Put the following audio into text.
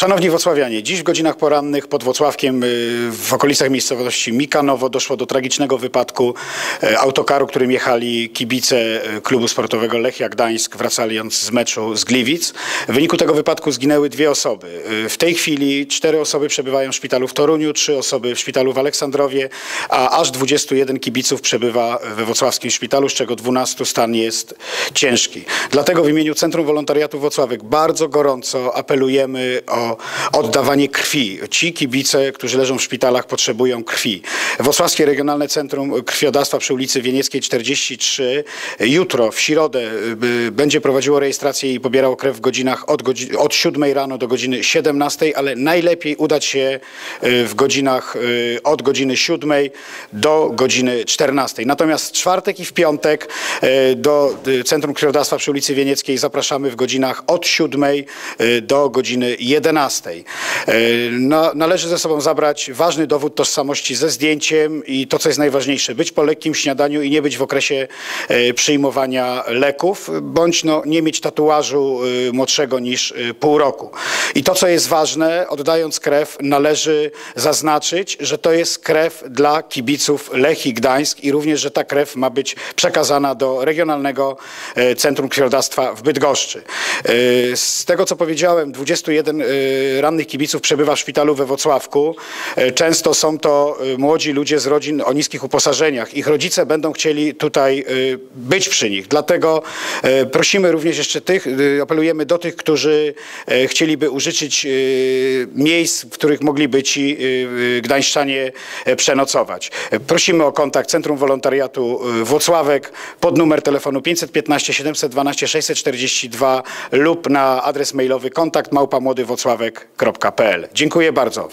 Szanowni Wocławianie, dziś w godzinach porannych pod Wocławkiem y, w okolicach miejscowości Mikanowo doszło do tragicznego wypadku y, autokaru, którym jechali kibice y, klubu sportowego Lechia Gdańsk wracając z meczu z Gliwic. W wyniku tego wypadku zginęły dwie osoby. W tej chwili cztery osoby przebywają w szpitalu w Toruniu, trzy osoby w szpitalu w Aleksandrowie, a aż 21 kibiców przebywa we wrocławskim szpitalu, z czego 12 stan jest ciężki. Dlatego w imieniu Centrum Wolontariatu Wocławek bardzo gorąco apelujemy o oddawanie krwi. Ci kibice, którzy leżą w szpitalach, potrzebują krwi. Wrocławskie Regionalne Centrum Krwiodawstwa przy ulicy Wienieckiej 43 jutro, w środę, y, będzie prowadziło rejestrację i pobierało krew w godzinach od, godzi- od 7 rano do godziny 17, ale najlepiej udać się y, w godzinach y, od godziny 7 do godziny 14. Natomiast w czwartek i w piątek do Centrum Krwiodawstwa przy ulicy Wienieckiej zapraszamy w godzinach od 7 y, do godziny 11. Y, Na, należy ze sobą zabrać ważny dowód tożsamości ze zdjęciem i to, co jest najważniejsze, być po lekkim śniadaniu i nie być w okresie y, przyjmowania leków, bądź no, nie mieć tatuażu y, młodszego niż pół roku. I to, co jest ważne, oddając krew, należy zaznaczyć, że to jest krew dla kibiców Lechii Gdańsk i również, że ta krew ma być przekazana do Regionalnego e, Centrum Krwiodawstwa w Bydgoszczy. E, Z tego, co powiedziałem, 21 e, rannych kibiców przebywa w szpitalu we Wocławku. E, Często są to e, młodzi ludzie z rodzin o niskich uposażeniach. Ich rodzice będą chcieli tutaj e, być przy nich. Dlatego e, prosimy również jeszcze tych, apelujemy do tych, którzy e, chcieliby użyczyć miejsc, w których mogliby ci gdańszczanie przenocować. Prosimy o kontakt Centrum Wolontariatu Włocławek pod numer telefonu 515 712 642 lub na adres mailowy kontakt małpamłodywocławek.pl. Dziękuję bardzo.